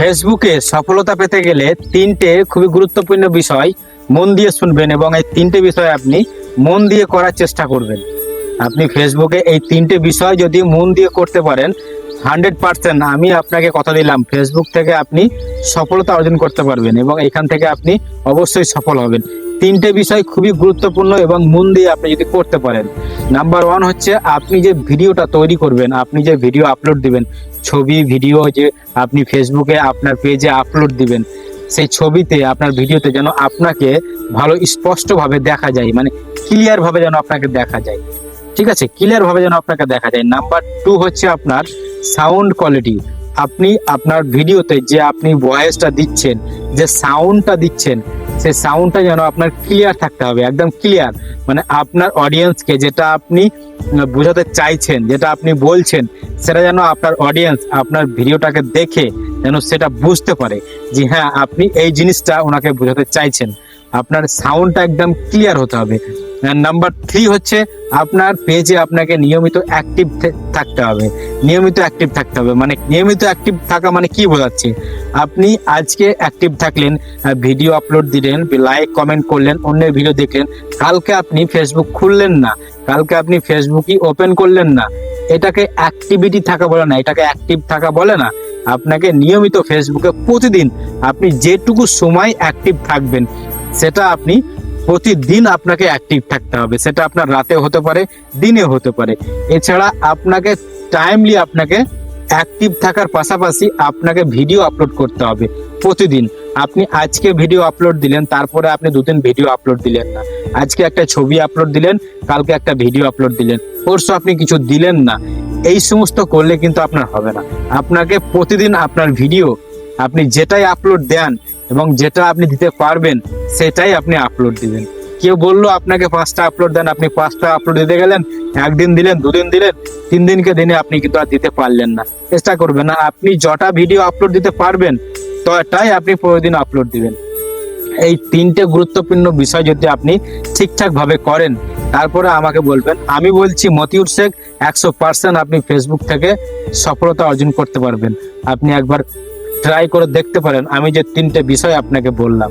ফেসবুকে সফলতা পেতে গেলে তিনটে খুবই গুরুত্বপূর্ণ বিষয় মন দিয়ে শুনবেন এবং এই তিনটে বিষয় আপনি মন দিয়ে করার চেষ্টা করবেন। আপনি ফেসবুকে এই তিনটে বিষয় যদি মন দিয়ে করতে পারেন, হান্ড্রেড পার্সেন্ট আমি আপনাকে কথা দিলাম, ফেসবুক থেকে আপনি সফলতা অর্জন করতে পারবেন এবং এখান থেকে আপনি অবশ্যই সফল হবেন। তিনটে বিষয় খুবই গুরুত্বপূর্ণ এবং মন দিয়ে আপনি যদি করতে পারেন। নাম্বার ওয়ান হচ্ছে আপনি যে ভিডিওটা তৈরি করবেন, আপনি যে ভিডিও আপলোড দিবেন, ছবি ভিডিও যে আপনি ফেসবুকে আপনার পেজে আপলোড দিবেন, সেই ছবিতে, আপনার ভিডিওতে যেন আপনাকে ভালো স্পষ্টভাবে দেখা যায় মানে ক্লিয়ার ভাবে যেন আপনাকে দেখা যায়। ঠিক আছে? ক্লিয়ার ভাবে যেন আপনাকে দেখা যায়। নাম্বার টু হচ্ছে আপনার সাউন্ড কোয়ালিটি আপনি আপনার ভিডিওতে যে আপনি ভয়েসটা দিচ্ছেন, যে সাউন্ডটা দিচ্ছেন সেই সাউন্ডটা যেন আপনার ক্লিয়ার থাকতে হবে, একদম ক্লিয়ার মানে আপনার অডিয়েন্সকে যেটা আপনি বোঝাতে চাইছেন, যেটা আপনি বলছেন, সেটা যেন আপনার অডিয়েন্স আপনার ভিডিওটাকে দেখে যেন সেটা বুঝতে পারে যে হ্যাঁ আপনি এই জিনিসটা ওনাকে বোঝাতে চাইছেন। আপনার সাউন্ডটা একদম ক্লিয়ার হতে হবে। নাম্বার থ্রি হচ্ছে আপনার পেজে আপনাকে নিয়মিত অ্যাক্টিভ থাকতে হবে। নিয়মিত অ্যাক্টিভ থাকতে হবে। মানে নিয়মিত অ্যাক্টিভ থাকা মানে কি বোঝাচ্ছে? আপনি আজকে অ্যাক্টিভ থাকলেন ভিডিও আপলোড দিলেন লাইক কমেন্ট করলেন, অন্যের ভিডিও দেখলেন, কালকে আপনি ফেসবুক খুললেন না, কালকে আপনি ফেসবুকই ওপেন করলেন না, এটাকে অ্যাক্টিভিটি থাকা বলে না, এটাকে অ্যাক্টিভ থাকা বলে না। আপনাকে নিয়মিত ফেসবুকে প্রতিদিন আপনি যেটুকু সময় অ্যাক্টিভ থাকবেন, সেটা আপনি প্রতিদিন আপনাকে অ্যাক্টিভ থাকতে হবে। সেটা আপনার রাতে হতে পারে, দিনে হতে পারে। এছাড়া আপনাকে টাইমলি আপনাকে অ্যাক্টিভ থাকার পাশাপাশি আপনাকে ভিডিও আপলোড করতে হবে প্রতিদিন। আপনি আজকে ভিডিও আপলোড দিলেন, তারপরে আপনি দুদিন ভিডিও আপলোড দিলেন না। আজকে একটা ছবি আপলোড দিলেন, কালকে একটা ভিডিও আপলোড দিলেন। পরশু আপনি কিছু দিলেন না। এই সমস্ত করলে কিন্তু আপনার হবে না। আপনাকে প্রতিদিন আপনার ভিডিও আপনি যেটাই আপলোড দেন এবং যেটা আপনি দিতে পারবেন, সেটাই আপনি আপলোড দিবেন। কেউ বলল আপনাকে পাঁচটা আপলোড দেন, আপনি পাঁচটা আপলোড দিতে গেলেন, একদিন দিলেন, দুদিন দিলেন, তিন দিনকে দিনে আপনি কিন্তু আর দিতে পারলেন না। চেষ্টা করবেন না, আপনি যটা ভিডিও আপলোড দিতে পারবেন, তটাই আপনি প্রতিদিন আপলোড দিবেন। এই তিনটে গুরুত্বপূর্ণ বিষয় যদি আপনি ঠিকঠাক ভাবে করেন, তারপরে আমাকে বলবেন। আমি বলছি, মতিউর শেখ, একশো পার্সেন্ট আপনি ফেসবুক থেকে সফলতা অর্জন করতে পারবেন। আপনি একবার ট্রাই করে দেখতে পারেন। আমি যে তিনটে বিষয় আপনাকে বললাম।